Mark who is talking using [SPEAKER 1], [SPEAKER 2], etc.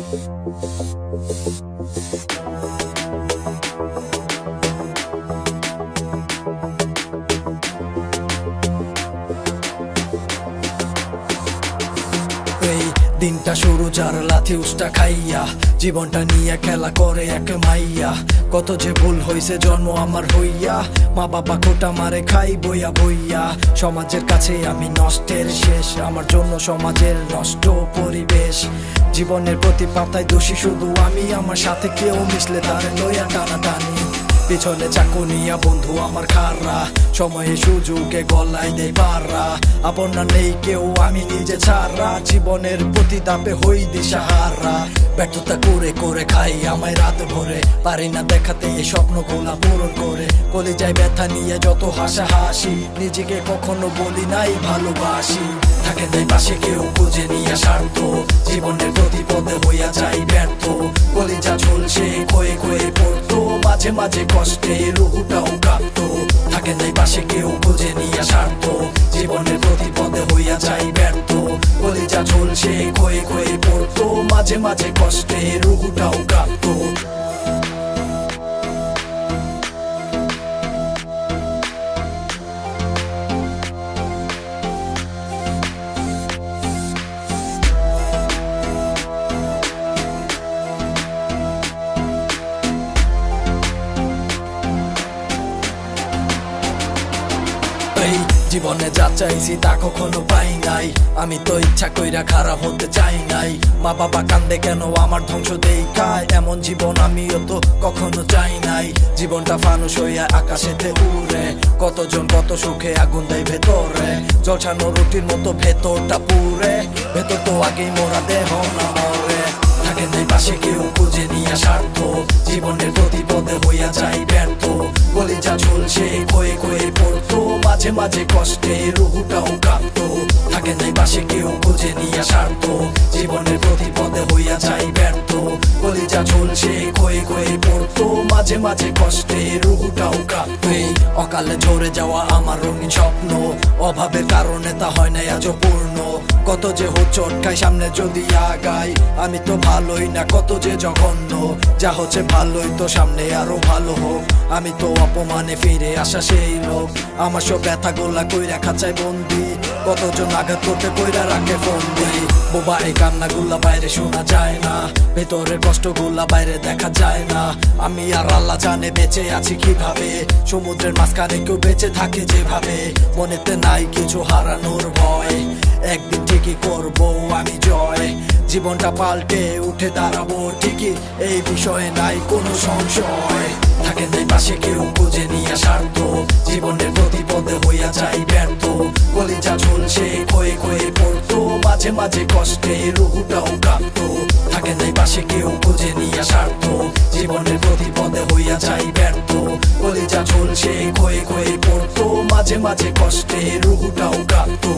[SPEAKER 1] Thank you. দিনটা শুরু যার লাথি উষ্টা খাইয়া, জীবনটা নিয়ে খেলা করে এক মাইয়া। কত যে ভুল হইছে জন্ম আমার হইয়া, মা বাবা কোটা মারে খাই বইয়া বইয়া। সমাজের কাছে আমি নষ্টের শেষ, আমার জন্য সমাজের নষ্ট পরিবেশ। জীবনের প্রতি পাতায় দোষী শুধু আমি, আমার সাথে কেউ মিশলে তার লইয়া টানা টানি পিছনে চাকু নিয়া বন্ধু আমার খাররা সময়ে সুযোগে গলায় দেয় পাররা আপন না নেই কেউ, আমি নিজে ছাড়া। জীবনের প্রতি দাপে হই দিশাহারা। ব্যর্থতা করে করে খাই, আমায় রাত ভরে। পারি না দেখাতে এই স্বপ্নগুলা পূরণ করে। কলে যায় ব্যথা নিয়ে যত হাসা হাসি নিজেকে কখনো বলি নাই ভালোবাসি। থাকে দেয় পাশে কেউ খুঁজে মাঝে মাঝে কষ্টে রুহুটাও কাঁপত থাকে নাই পাশে কেউ বোঝে নিয়ে স্বার্থ জীবনের প্রতিপদে হইয়া যাই ব্যর্থ। চা চলছে ক্ষয়ে ক্ষয়ে পড়তো। মাঝে মাঝে কষ্টে রুহুটাও কাঁপতো জীবনে যা চাইছি তা কখনো পাই নাই। আমি তো ইচ্ছা কইরা খারাপ হতে চাই নাই। মা বাবা কান্দে কেন আমার ধ্বংস দেই খায় এমন জীবন আমিও তো কখনো চাই নাই। জীবনটা ফানুস হইয়া আকাশেতে উড়ে। কতজন কত সুখে আগুন দেয় ভেতরে। জলছানো রুটির মতো ভেতরটা পুরে ভেতর তো আগেই মোরা দেহ না মরে। থাকে নেই পাশে কেউ, খুঁজে নিয়ে স্বার্থ। জীবনের মাঝে মাঝে কষ্টে রুহুটাও কাঁপতো থাকে নাই পাশে কেউ, খুঁজে নিয়ে স্বার্থ। জীবনের প্রতি পদে হইয়া যাই ব্যর্থ। কলিজা ঝুলছে, ক্ষয়ে ক্ষয়ে পড়তো। মাঝে মাঝে কষ্টে রুহুটাও কাঁপতো অকালে ঝরে যাওয়া আমার রঙিন স্বপ্ন। অভাবের কারণে তা হয় না আজও পূর্ণ। কত যে হোচট খাই সামনে যদি আগাই, আমি তো ভালোই না, কত যে জঘন্য। যা হচ্ছে ভালোই তো সামনে আরও ভালো হোক। আমি তো অপমানে ফিরে আসা সেই লোক। আমার সব ব্যথা গোলা কইরা খাঁচায় বন্দি। কতজন আঘাত কইরা রাখে বোবা এই কান্নাগুলা বাইরে শোনা যায় না। কষ্টগুলা বাইরে দেখা যায় না। আমি আর আল্লাহ জানে বেঁচে আছি কীভাবে। সমুদ্রের মাঝখানে কেউ বেঁচে থাকে যেভাবে। মনেতে নাই কিছু হারানোর ভয়। একদিন ঠিকই করব আমি জয়। জীবনটা পাল্টে উঠে দাঁড়াবো ঠিকই। এই বিষয়ে নাই কোনো সংশয়। থাকে নাই পাশে কেউ, খুঁজে নিয়ে স্বার্থ। জীবনের প্রতিপদে হইয়া যাই ব্যর্থ। কলিজা ঝুলছে কয়ে কয়ে পড়তো। মাঝে মাঝে কষ্টে রুহুটাও কাঁপতো। থাকে নাই পাশে কেউ খুঁজে নিয়ে স্বার্থ জীবনের প্রতি পদে হইয়া যাই ব্যর্থ। কলিজা ঝুলছে কয়ে কয়ে পড়তো। মাঝে মাঝে কষ্টে রুহুটাও কাঁপতো।